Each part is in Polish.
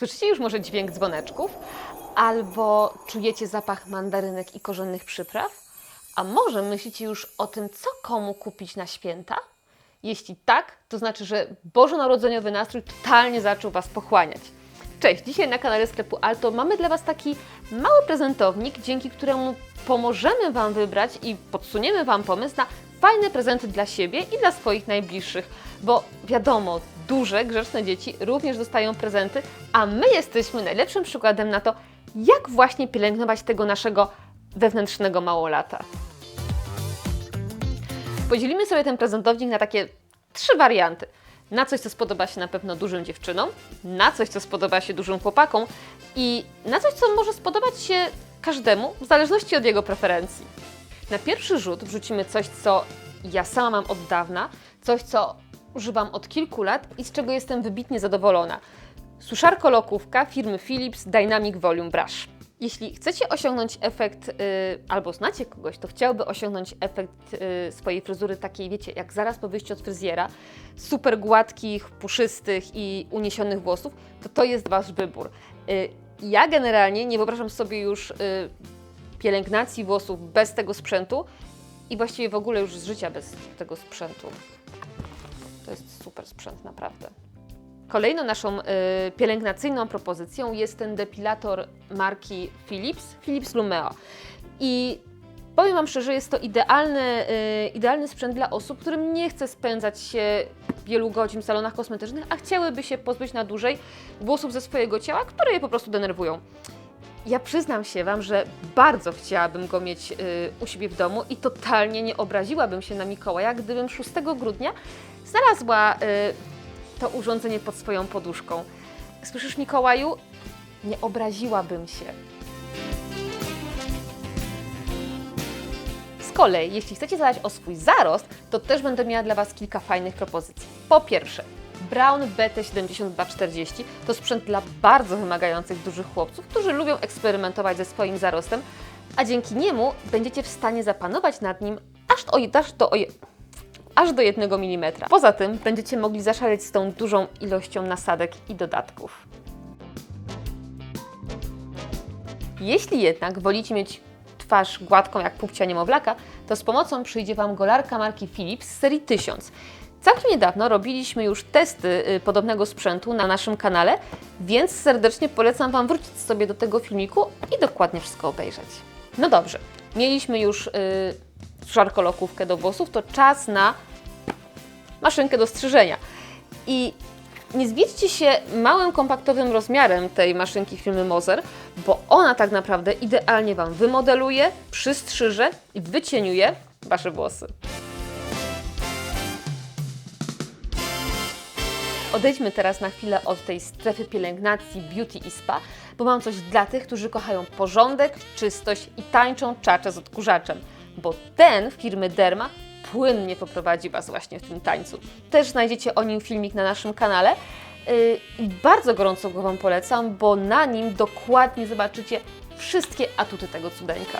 Słyszycie już może dźwięk dzwoneczków? Albo czujecie zapach mandarynek i korzennych przypraw? A może myślicie już o tym, co komu kupić na święta? Jeśli tak, to znaczy, że bożonarodzeniowy nastrój totalnie zaczął Was pochłaniać. Cześć, dzisiaj na kanale sklepu Alto mamy dla Was taki mały prezentownik, dzięki któremu pomożemy Wam wybrać i podsuniemy Wam pomysł na fajne prezenty dla siebie i dla swoich najbliższych. Bo wiadomo, duże, grzeczne dzieci również dostają prezenty, a my jesteśmy najlepszym przykładem na to, jak właśnie pielęgnować tego naszego wewnętrznego małolata. Podzielimy sobie ten prezentownik na takie trzy warianty. Na coś, co spodoba się na pewno dużym dziewczynom, na coś, co spodoba się dużym chłopakom i na coś, co może spodobać się każdemu, w zależności od jego preferencji. Na pierwszy rzut wrzucimy coś, co ja sama mam od dawna, coś, co używam od kilku lat i z czego jestem wybitnie zadowolona. Suszarko lokówka firmy Philips Dynamic Volume Brush. Jeśli chcecie osiągnąć efekt, y, albo znacie kogoś, kto chciałby osiągnąć efekt y, swojej fryzury takiej, wiecie, jak zaraz po wyjściu od fryzjera, super gładkich, puszystych i uniesionych włosów, to to jest Wasz wybór. Y, ja generalnie nie wyobrażam sobie już pielęgnacji włosów bez tego sprzętu i właściwie w ogóle już z życia bez tego sprzętu. To jest super sprzęt, naprawdę. Kolejną naszą y, pielęgnacyjną propozycją jest ten depilator marki Philips, Philips Lumeo. I powiem Wam szczerze, jest to idealny, y, idealny sprzęt dla osób, którym nie chce spędzać się wielu godzin w salonach kosmetycznych, a chciałyby się pozbyć na dłużej włosów ze swojego ciała, które je po prostu denerwują. Ja przyznam się Wam, że bardzo chciałabym go mieć y, u siebie w domu i totalnie nie obraziłabym się na Mikołaja, gdybym 6 grudnia znalazła y, to urządzenie pod swoją poduszką. Słyszysz, Mikołaju? Nie obraziłabym się. Z kolei, jeśli chcecie zadać o swój zarost, to też będę miała dla Was kilka fajnych propozycji. Po pierwsze, Brown BT7240 to sprzęt dla bardzo wymagających dużych chłopców, którzy lubią eksperymentować ze swoim zarostem, a dzięki niemu będziecie w stanie zapanować nad nim aż do, aż do, aż do 1 mm. Poza tym będziecie mogli zaszaleć z tą dużą ilością nasadek i dodatków. Jeśli jednak wolicie mieć twarz gładką jak pupcia niemowlaka, to z pomocą przyjdzie Wam golarka marki Philips z serii 1000. Całkiem niedawno robiliśmy już testy y, podobnego sprzętu na naszym kanale, więc serdecznie polecam Wam wrócić sobie do tego filmiku i dokładnie wszystko obejrzeć. No dobrze, mieliśmy już y, szarkolokówkę do włosów, to czas na maszynkę do strzyżenia. I nie zwiedźcie się małym, kompaktowym rozmiarem tej maszynki firmy Moser, bo ona tak naprawdę idealnie Wam wymodeluje, przystrzyże i wycieniuje Wasze włosy. Odejdźmy teraz na chwilę od tej strefy pielęgnacji, beauty i spa, bo mam coś dla tych, którzy kochają porządek, czystość i tańczą czacze z odkurzaczem, bo ten firmy Derma płynnie poprowadzi Was właśnie w tym tańcu. Też znajdziecie o nim filmik na naszym kanale yy, bardzo gorąco go Wam polecam, bo na nim dokładnie zobaczycie wszystkie atuty tego cudeńka.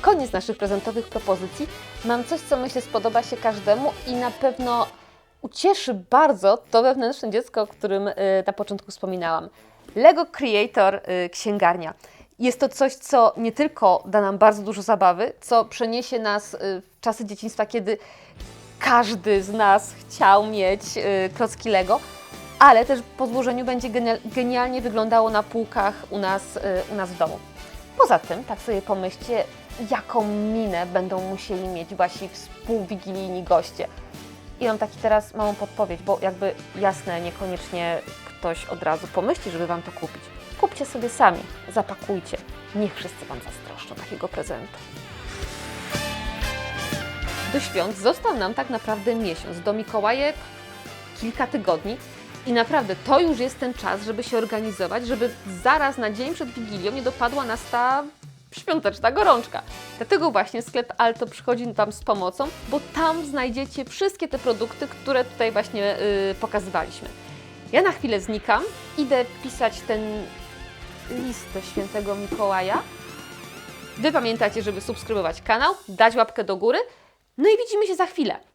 Koniec naszych prezentowych propozycji mam coś, co myślę spodoba się każdemu i na pewno ucieszy bardzo to wewnętrzne dziecko, o którym y, na początku wspominałam. Lego Creator y, Księgarnia. Jest to coś, co nie tylko da nam bardzo dużo zabawy, co przeniesie nas y, w czasy dzieciństwa, kiedy każdy z nas chciał mieć klocki Lego, ale też po złożeniu będzie genial, genialnie wyglądało na półkach u nas, u nas w domu. Poza tym, tak sobie pomyślcie, jaką minę będą musieli mieć wasi współwigilijni goście. I mam taki teraz małą podpowiedź, bo jakby jasne, niekoniecznie ktoś od razu pomyśli, żeby Wam to kupić. Kupcie sobie sami, zapakujcie. Niech wszyscy Wam zazdroszczą takiego prezentu. Do świąt został nam tak naprawdę miesiąc, do Mikołajek kilka tygodni i naprawdę to już jest ten czas, żeby się organizować, żeby zaraz na dzień przed Wigilią nie dopadła nas ta świąteczna gorączka. Dlatego właśnie sklep Alto przychodzi Wam z pomocą, bo tam znajdziecie wszystkie te produkty, które tutaj właśnie yy, pokazywaliśmy. Ja na chwilę znikam, idę pisać ten list do świętego Mikołaja. Wy pamiętacie, żeby subskrybować kanał, dać łapkę do góry, no i widzimy się za chwilę.